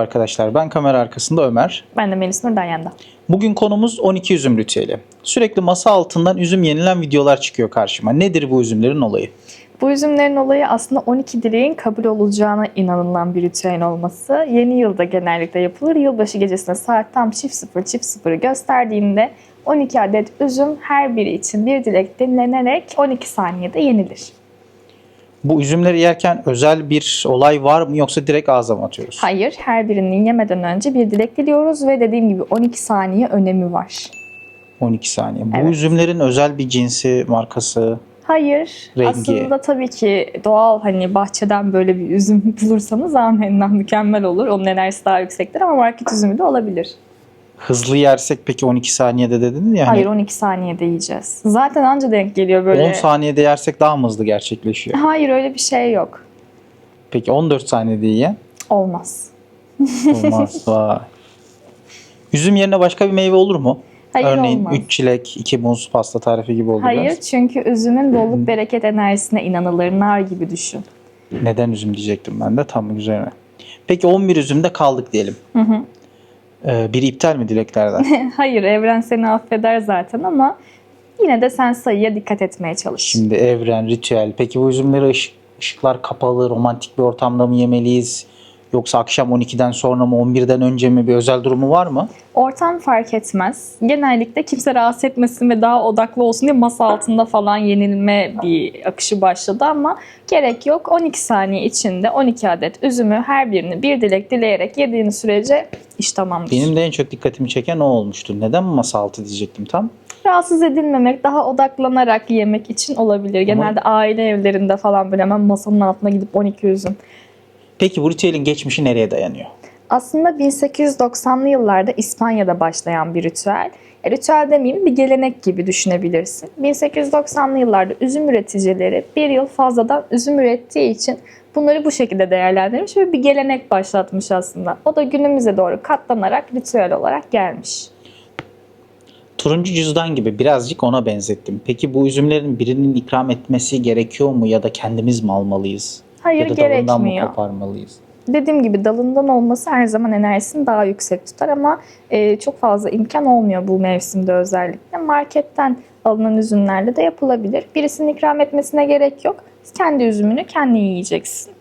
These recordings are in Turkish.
arkadaşlar. Ben kamera arkasında Ömer. Ben de Melis Nur Dayan'da. Bugün konumuz 12 üzüm ritüeli. Sürekli masa altından üzüm yenilen videolar çıkıyor karşıma. Nedir bu üzümlerin olayı? Bu üzümlerin olayı aslında 12 dileğin kabul olacağına inanılan bir ritüel olması. Yeni yılda genellikle yapılır. Yılbaşı gecesinde saat tam çift sıfır çift sıfırı gösterdiğinde 12 adet üzüm her biri için bir dilek dinlenerek 12 saniyede yenilir. Bu üzümleri yerken özel bir olay var mı yoksa direkt ağza mı atıyoruz? Hayır, her birini yemeden önce bir dilek diliyoruz ve dediğim gibi 12 saniye önemi var. 12 saniye. Bu Evet. üzümlerin özel bir cinsi, markası. Hayır. Rengi. Aslında tabii ki doğal hani bahçeden böyle bir üzüm bulursanız amenna mükemmel olur. Onun enerjisi daha yüksektir ama market üzümü de olabilir. Hızlı yersek peki 12 saniyede dediniz ya. hani Hayır 12 saniyede yiyeceğiz. Zaten anca denk geliyor böyle. 10 saniyede yersek daha mı hızlı gerçekleşiyor? Hayır öyle bir şey yok. Peki 14 saniyede yiyen? Olmaz. Olmaz. Vay. Üzüm yerine başka bir meyve olur mu? Hayır Örneğin olmaz. 3 çilek, 2 muz pasta tarifi gibi oldu Hayır biraz. çünkü üzümün bolluk bereket enerjisine inanılır. Nar gibi düşün. Neden üzüm diyecektim ben de tam üzerine. Peki 11 üzümde kaldık diyelim. Hı hı. Ee, biri iptal mi dileklerden? Hayır evren seni affeder zaten ama yine de sen sayıya dikkat etmeye çalış. Şimdi evren, ritüel. Peki bu üzümleri ışık, ışıklar kapalı, romantik bir ortamda mı yemeliyiz? Yoksa akşam 12'den sonra mı, 11'den önce mi bir özel durumu var mı? Ortam fark etmez. Genellikle kimse rahatsız etmesin ve daha odaklı olsun diye masa altında falan yenilme bir akışı başladı ama gerek yok. 12 saniye içinde 12 adet üzümü her birini bir dilek dileyerek yediğiniz sürece iş tamamdır. Benim de en çok dikkatimi çeken o olmuştu. Neden masa altı diyecektim tam? Rahatsız edilmemek, daha odaklanarak yemek için olabilir. Genelde aile evlerinde falan böyle hemen masanın altına gidip 12 üzüm. Peki bu ritüelin geçmişi nereye dayanıyor? Aslında 1890'lı yıllarda İspanya'da başlayan bir ritüel. E, ritüel demeyeyim bir gelenek gibi düşünebilirsin. 1890'lı yıllarda üzüm üreticileri bir yıl fazladan üzüm ürettiği için bunları bu şekilde değerlendirmiş ve bir gelenek başlatmış aslında. O da günümüze doğru katlanarak ritüel olarak gelmiş. Turuncu cüzdan gibi birazcık ona benzettim. Peki bu üzümlerin birinin ikram etmesi gerekiyor mu ya da kendimiz mi almalıyız? Hayır ya da dalından mı gerekmiyor. koparmalıyız? Dediğim gibi dalından olması her zaman enerjisini daha yüksek tutar ama e, çok fazla imkan olmuyor bu mevsimde özellikle. Marketten alınan üzümlerle de yapılabilir. Birisinin ikram etmesine gerek yok. Kendi üzümünü kendin yiyeceksin.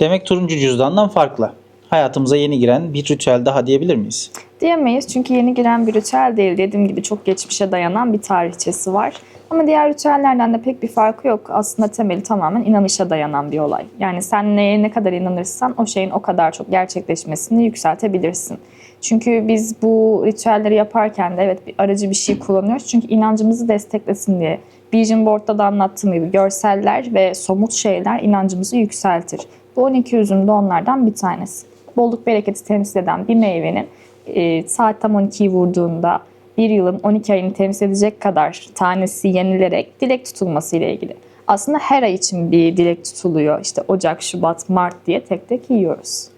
Demek turuncu cüzdandan farklı. Hayatımıza yeni giren bir ritüel daha diyebilir miyiz? Diyemeyiz çünkü yeni giren bir ritüel değil. Dediğim gibi çok geçmişe dayanan bir tarihçesi var. Ama diğer ritüellerden de pek bir farkı yok. Aslında temeli tamamen inanışa dayanan bir olay. Yani sen neye ne kadar inanırsan o şeyin o kadar çok gerçekleşmesini yükseltebilirsin. Çünkü biz bu ritüelleri yaparken de evet bir aracı bir şey kullanıyoruz. Çünkü inancımızı desteklesin diye. Vision Board'da da anlattığım gibi görseller ve somut şeyler inancımızı yükseltir. Bu 12 üzüm de onlardan bir tanesi. Bolluk bereketi temsil eden bir meyvenin e, saat tam 12'yi vurduğunda bir yılın 12 ayını temsil edecek kadar tanesi yenilerek dilek tutulması ile ilgili. Aslında her ay için bir dilek tutuluyor. İşte Ocak, Şubat, Mart diye tek tek yiyoruz.